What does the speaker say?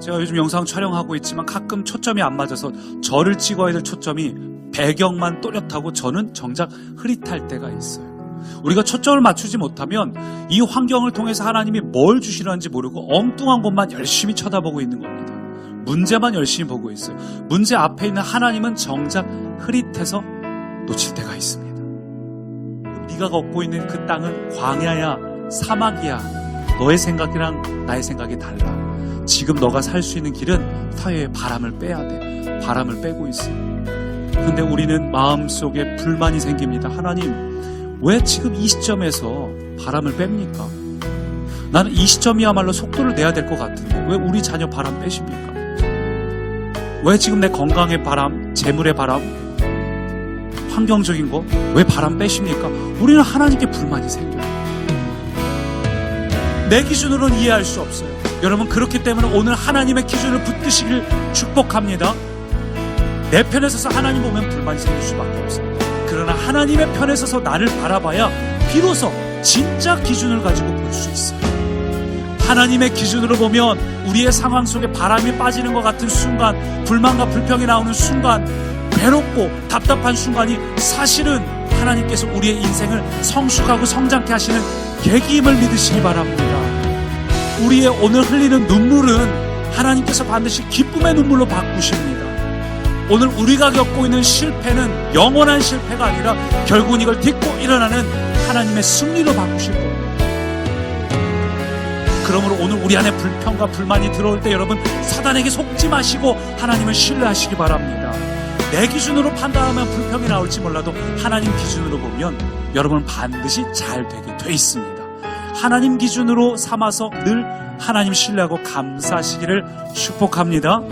제가 요즘 영상 촬영하고 있지만 가끔 초점이 안 맞아서 저를 찍어야 될 초점이 배경만 또렷하고 저는 정작 흐릿할 때가 있어요. 우리가 초점을 맞추지 못하면 이 환경을 통해서 하나님이 뭘 주시는지 모르고 엉뚱한 곳만 열심히 쳐다보고 있는 겁니다. 문제만 열심히 보고 있어요. 문제 앞에 있는 하나님은 정작 흐릿해서 놓칠 때가 있습니다. 네가 걷고 있는 그 땅은 광야야, 사막이야. 너의 생각이랑 나의 생각이 달라. 지금 너가 살 수 있는 길은 사회에 바람을 빼야 돼. 바람을 빼고 있어. 근데 우리는 마음속에 불만이 생깁니다. 하나님, 왜 지금 이 시점에서 바람을 뺍니까? 나는 이 시점이야말로 속도를 내야 될 것 같은데 왜 우리 자녀 바람 빼십니까? 왜 지금 내 건강의 바람, 재물의 바람, 환경적인 거 왜 바람 빼십니까? 우리는 하나님께 불만이 생겨요. 내 기준으로는 이해할 수 없어요. 여러분 그렇기 때문에 오늘 하나님의 기준을 붙드시길 축복합니다. 내 편에 서서 하나님 보면 불만이 생길 수밖에 없어요. 그러나 하나님의 편에 서서 나를 바라봐야 비로소 진짜 기준을 가지고 볼 수 있어요. 하나님의 기준으로 보면 우리의 상황 속에 바람이 빠지는 것 같은 순간, 불만과 불평이 나오는 순간, 괴롭고 답답한 순간이 사실은 하나님께서 우리의 인생을 성숙하고 성장케 하시는 계기임을 믿으시기 바랍니다. 우리의 오늘 흘리는 눈물은 하나님께서 반드시 기쁨의 눈물로 바꾸십니다. 오늘 우리가 겪고 있는 실패는 영원한 실패가 아니라 결국은 이걸 딛고 일어나는 하나님의 승리로 바꾸실 겁니다. 그러므로 오늘 우리 안에 불평과 불만이 들어올 때 여러분 사단에게 속지 마시고 하나님을 신뢰하시기 바랍니다. 내 기준으로 판단하면 불평이 나올지 몰라도 하나님 기준으로 보면 여러분 반드시 잘 되게 돼 있습니다. 하나님 기준으로 삼아서 늘 하나님 신뢰하고 감사하시기를 축복합니다.